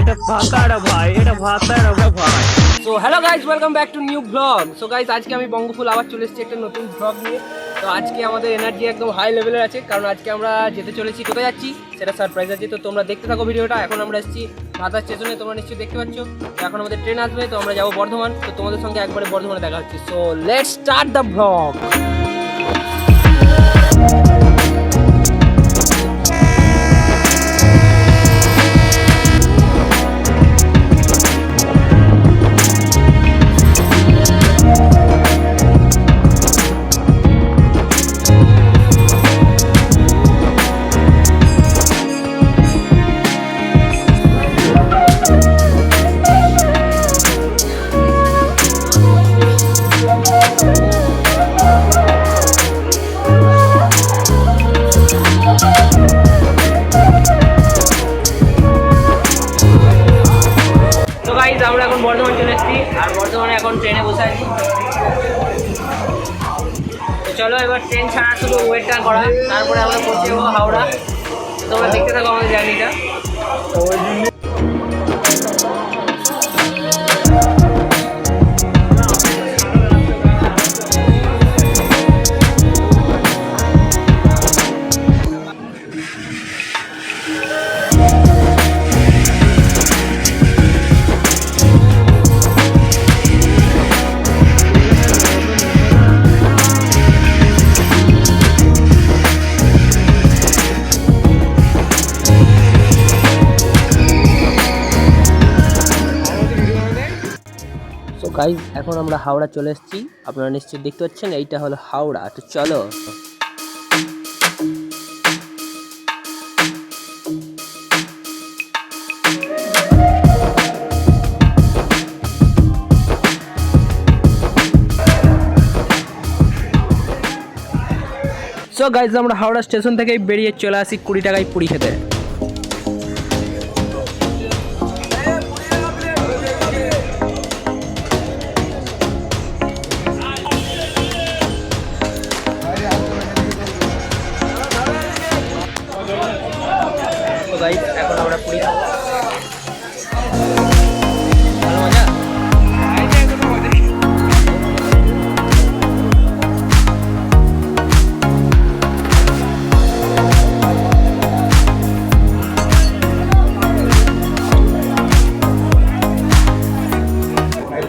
এটা ভাতাড়া ভাই, এটা ভাই। So hello guys welcome back to new vlog so guys আজকে আমি বঙ্গফুল আবার চলে এসেছি একটা নতুন ব্লগ নিয়ে। তো আজকে আমাদের এনার্জি একদম হাই লেভেলের আছে, কারণ আজকে আমরা যেতে চলেছি, কোথায় যাচ্ছি, সেটা সারপ্রাইজ আছে। তো তোমরা দেখতে থাকো ভিডিওটা, এখন আমরা এসেছি মাথা স্টেশনে তোমরা নিশ্চয়ই দেখতে পাচ্ছ। এখন আমাদের ট্রেন আসবে, তো আমরা যাব বর্ধমান। তো তোমাদের সঙ্গে একবারে বর্ধমানে দেখা হচ্ছে। So let's start the vlog চলো এবার ট্রেন ছাড়া শুধু ওয়েটটা করা। তারপরে আমরা পৌঁছে যাব হাওড়া। তোমরা দেখতে থাকো আমাদের জার্নিটা গাইজ এখন আমরা হাওড়া চলে এসেছি। আপনারা নিশ্চয়ই দেখতে পাচ্ছেন, এইটা হলো হাওড়া। তো চলো। সো গাইজ আমরা হাওড়া স্টেশন থেকেই বেরিয়ে চলে আসি কুড়ি টাকায় পুরী খেতে।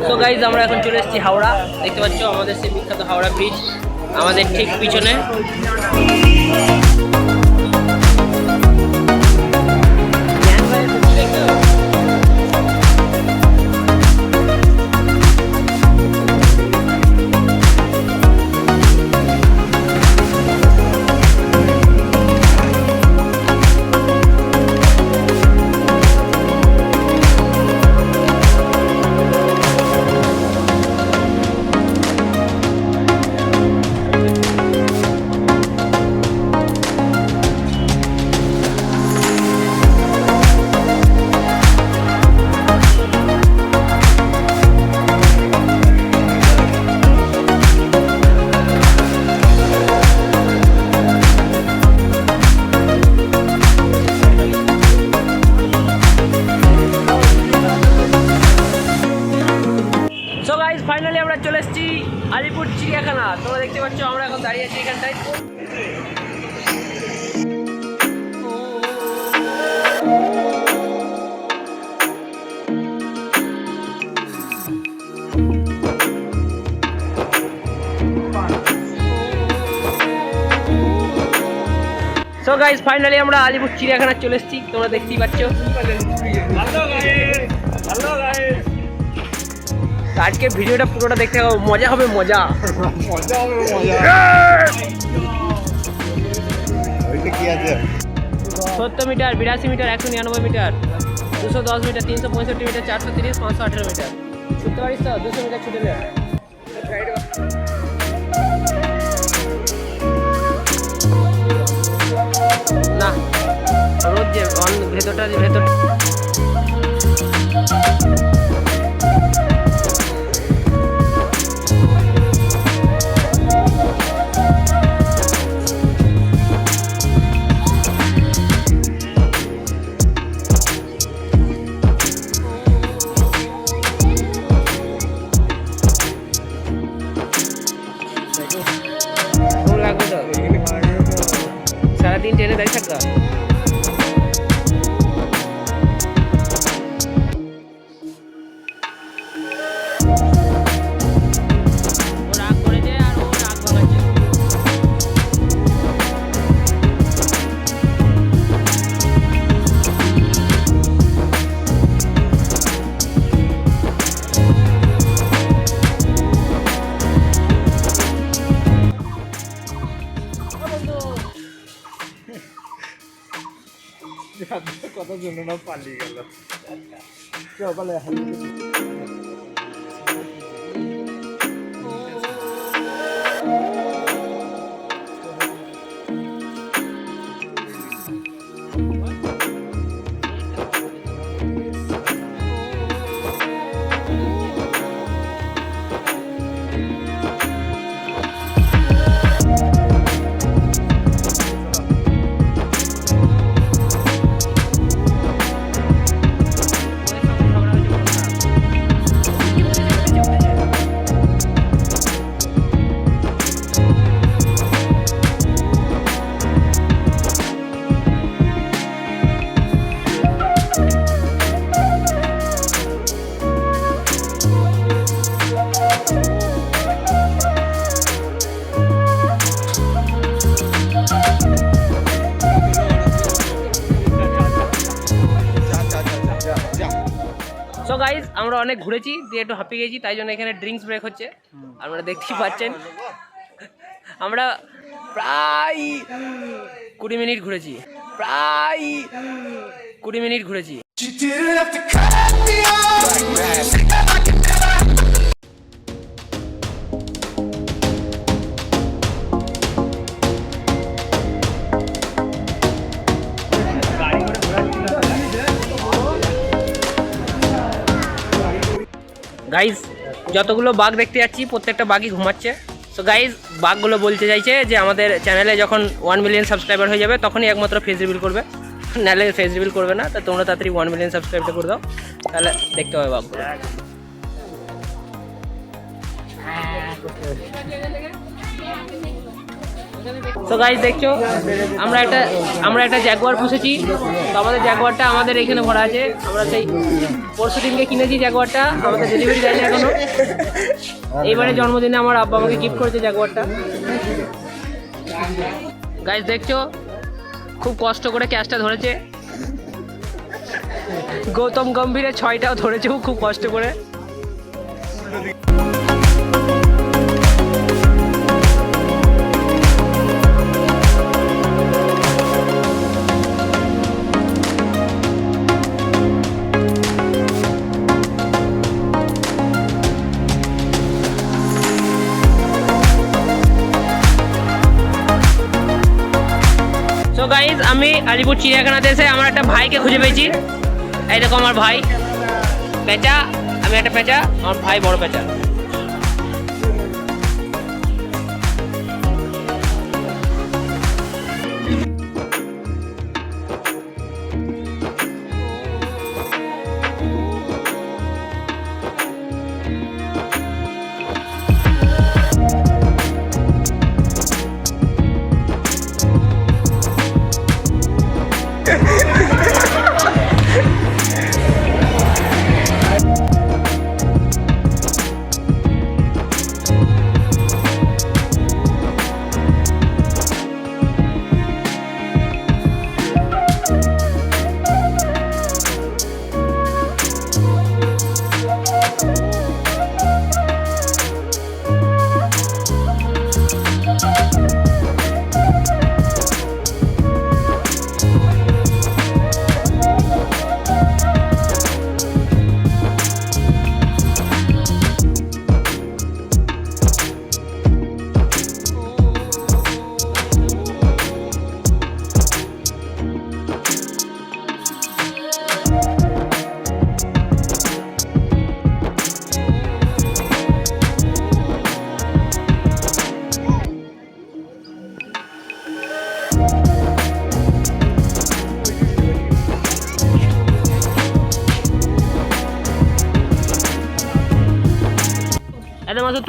তো গাইজ আমরা এখন চলে এসেছি হাওড়া। দেখতে পাচ্ছ আমাদের সেই বিখ্যাত হাওড়া ব্রিজ আমাদের ঠিক পিছনে। গাইজ ফাইনালি আমরা আলিপুর চিড়িয়াখানা চলে এসেছি। তোমরা দেখতেই পাচ্ছ। আজকে ভিডিওটা পুরোটা দেখতে হবে মজা। হবে মজা। ওইটা কি আছে? সত্তর মিটার বিরাশি মিটার একশো নিরানব্বই মিটার দুশো দশ মিটার তিনশো পঁয়ষট্টি মিটার চারশো তিরিশ পাঁচশো আঠেরো মিটার। ছুটতে পারিস তো? দুশো মিটার ছুটে নে। রোদ যে ভেতরটা ভেতর সারাদিন ট্রেনে দাঁড়িয়ে কথা শুনে না পালিয়ে গেল পালে সো গাইজ আমরা অনেক ঘুরেছি, দিয়ে একটু হাঁপিয়ে গেছি, তাই জন্য এখানে ড্রিঙ্কস ব্রেক হচ্ছে। আমরা দেখতেই পাচ্ছেন। আমরা প্রায় কুড়ি মিনিট ঘুরেছি। প্রায় কুড়ি মিনিট ঘুরেছি। গাইজ যতগুলো বাঘ দেখতে যাচ্ছি, প্রত্যেকটা বাঘই ঘুমাচ্ছে। সো গাইজ বাঘগুলো বলতে চাইছে যে আমাদের চ্যানেলে যখন ওয়ান মিলিয়ন সাবস্ক্রাইবার হয়ে যাবে, তখনই একমাত্র ফেস রিভিল করবে। নাহলে ফেস রিভিল করবে না, তো তোমরা তাড়াতাড়ি ওয়ান মিলিয়ন সাবস্ক্রাইবটা করে দাও, তাহলে দেখতে হবে বাঘগুলো। তো গাইজ দেখছ? আমরা একটা আমরা একটা জ্যাগুয়ার পুষেছি। তো আমাদের জ্যাগুয়ারটা আমাদের এখানে ভরা আছে। আমরা সেই পরশু দিনকে কিনেছি জ্যাগুয়ারটা আমাদের ডেলিভারি দেয়নি এখনও। এইবারে জন্মদিনে আমার আব্বা আমাকে গিফট করেছে জ্যাগুয়ারটা গাইজ দেখছ? খুব কষ্ট করে ক্যাশটা ধরেছে। গৌতম গম্ভীরের ছয়টাও ধরেছে খুব কষ্ট করে। আমি আলিপুর চিড়িয়াখানাতে এসে আমার একটা ভাইকে খুঁজে পেয়েছি। এই দেখো আমার ভাই। পেঁচা, আমি একটা পেঁচা, আমার ভাই বড় পেঁচা।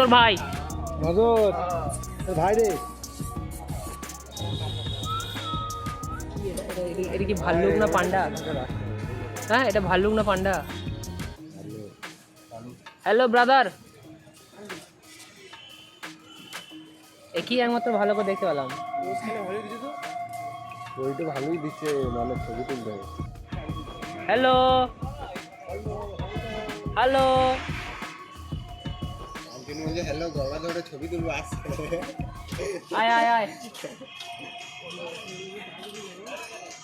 তোর ভাই। মজুদ ভাই রে। এটা- কি ভাল্লুক না পান্ডা? হ্যাঁ এটা ভাল্লুক না পান্ডা। হ্যালো ব্রাদার একই একমাত্র ভালো করে দেখতে পেলাম। ওইটা ভালোই দিচ্ছে মানে ছবি তুলতে হ্যালো হ্যালো বলছে হ্যালো গলা ধরে ছবি তুলবো আসছে আয় আয় আয়।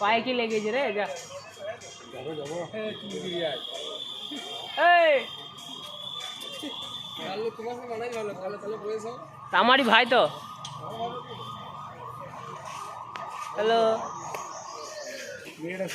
পায়ে কি লেগেছে রে যা। যাব এই। আমারই ভাই তো। হ্যালো। মেয়েটা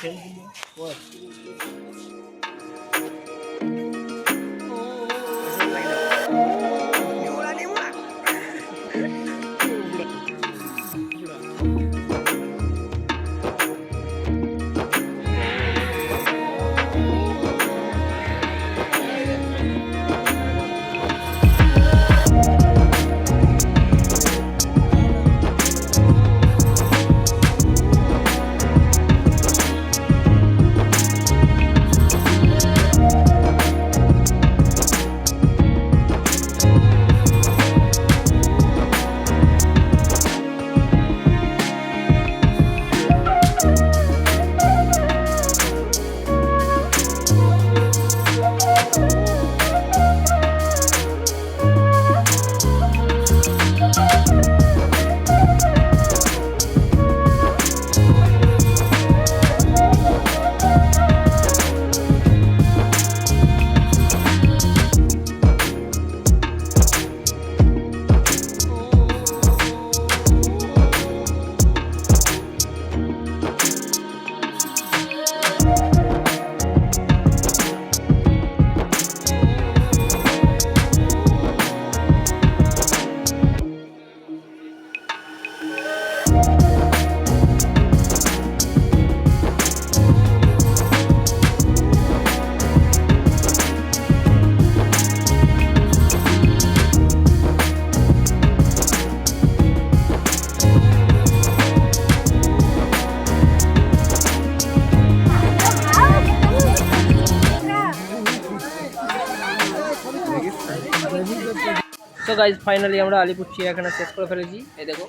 গাইজ ফাইনালি আমরা আলিপুর চিড়িয়াখানা শেষ করে ফেলেছি। এই দেখো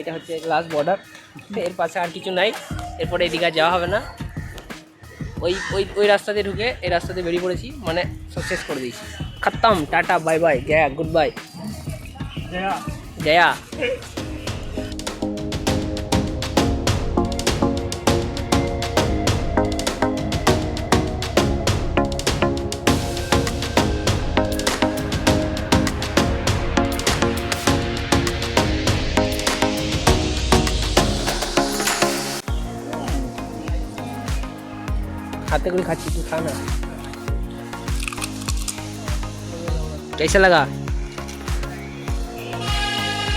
এটা হচ্ছে লাস্ট বর্ডার এর পাশে আর কিছু নাই এরপরে এদিকে যাওয়া হবে না। ওই ওই ওই রাস্তা দিয়ে ঢুকে এই রাস্তা দিয়ে বেরিয়ে পড়েছি মানে সব শেষ করে দিয়েছি। খাতাম টাটা বাই বাই গয়া গুড বাই জয়া खाते हुए खाची तू खाना कैसे लगा?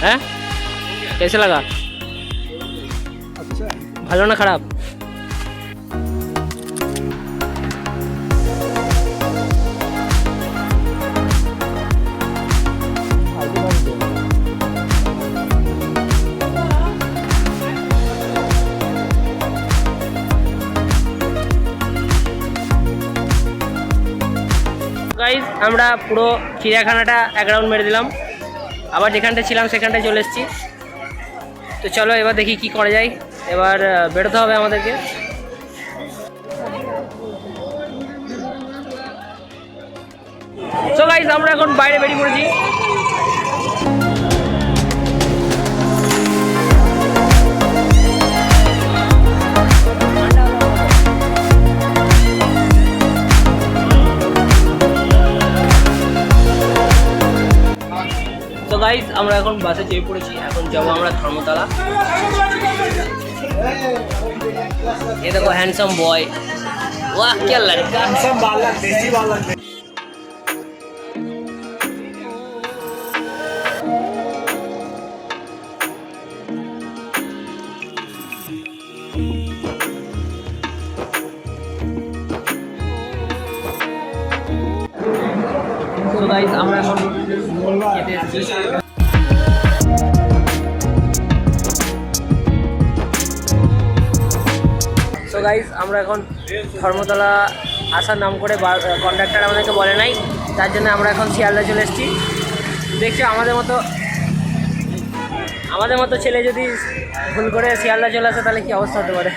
है? कैसे लगा? अच्छा। भलो ना खराब? আমরা পুরো চিড়িয়াখানাটা এক রাউন্ড মেরে দিলাম। আবার যেখানটা ছিলাম সেখানটায় চলে এসেছি। তো চলো এবার দেখি কি করা যায়। এবার বেরোতে হবে আমাদেরকে। সো আমরা এখন বাইরে বেরিয়ে পড়েছি। গাইজ আমরা এখন বাসে চেপে পড়েছি এখন যাবো আমরা ধর্মতলা ये देखो हैंडसम बॉय वाह क्या लड़का है सब बाला देसी बाला গাইজ আমরা এখন ধর্মতলা আসার নাম করে কন্ডাক্টার আমাদেরকে বলে নাই। তার জন্য আমরা এখন শিয়ালদা চলে এসেছি। দেখছ, আমাদের মতো আমাদের মতো ছেলে যদি ভুল করে শিয়ালদা চলে আসে, তাহলে কি অবস্থা হতে পারে?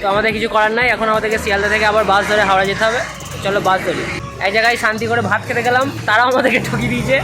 তো আমাদের কিছু করার নাই। এখন আমাদেরকে শিয়ালদা থেকে আবার বাস ধরে হাওড়া যেতে হবে। চলো বাস ধরি। এক জায়গায় শান্তি করে ভাত খেতে গেলাম। তারাও আমাদেরকে ঠকিয়ে দিয়েছে।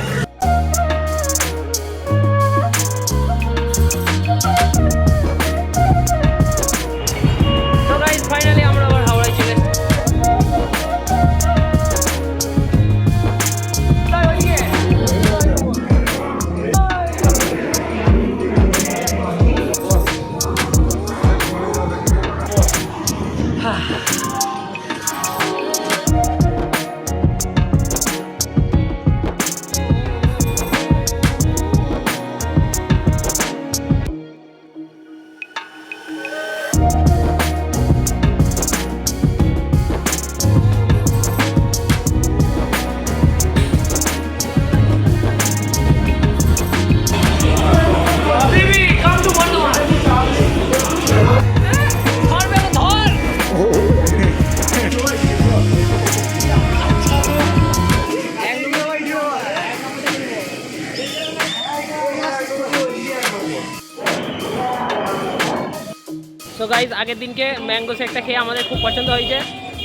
আগের দিনকে ম্যাঙ্গো শেকটা খেয়ে আমাদের খুব পছন্দ হয়েছে।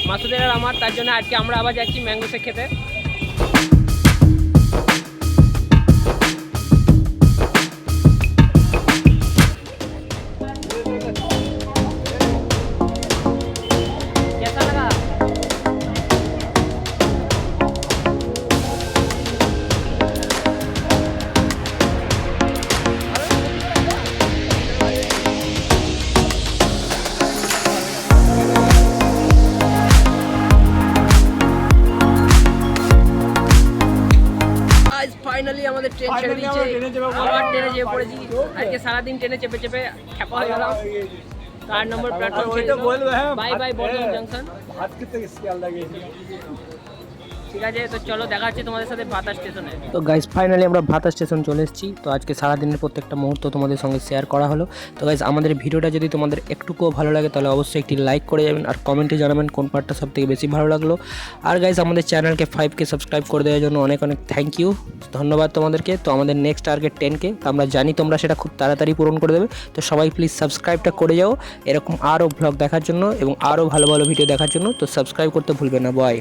মাসুদের আর আমার, তার জন্য আজকে আমরা আবার যাচ্ছি ম্যাঙ্গো শেক খেতে। সারাদিন ট্রেনে চেপে চেপে খেপা হয়ে গেলাম। চার number platform bye bye Bardhaman. Junction ভাত খেতে শিয়ালদা গেছি ঠিক আছে, তো চলো দেখা হচ্ছে তোমাদের সাথে ভাতা স্টেশনে। তো গাইজ ফাইনালি আমরা ভাতা স্টেশন চলে এসেছি। তো আজকে সারাদিনের প্রত্যেকটা মুহূর্ত তোমাদের সঙ্গে শেয়ার করা হলো। তো গাইজ আমাদের ভিডিওটা যদি তোমাদের একটুকুও ভালো লাগে, তাহলে অবশ্যই একটি লাইক করে যাবেন আর কমেন্টে জানাবেন কোন পার্টটা সব থেকে বেশি ভালো লাগল। আর গাইজ আমাদের চ্যানেলকে ফাইভকে সাবস্ক্রাইব করে দেওয়ার জন্য অনেক অনেক থ্যাংক ইউ ধন্যবাদ তোমাদেরকে। তো আমাদের নেক্সট টার্গেট টেনকে তো আমরা জানি তোমরা সেটা খুব তাড়াতাড়ি পূরণ করে দেবে। তো সবাই প্লিজ সাবস্ক্রাইবটা করে যাও। এরকম আরও ব্লগ দেখার জন্য এবং আরও ভালো ভালো ভিডিও দেখার জন্য। তো সাবস্ক্রাইব করতে ভুলবে না। বয়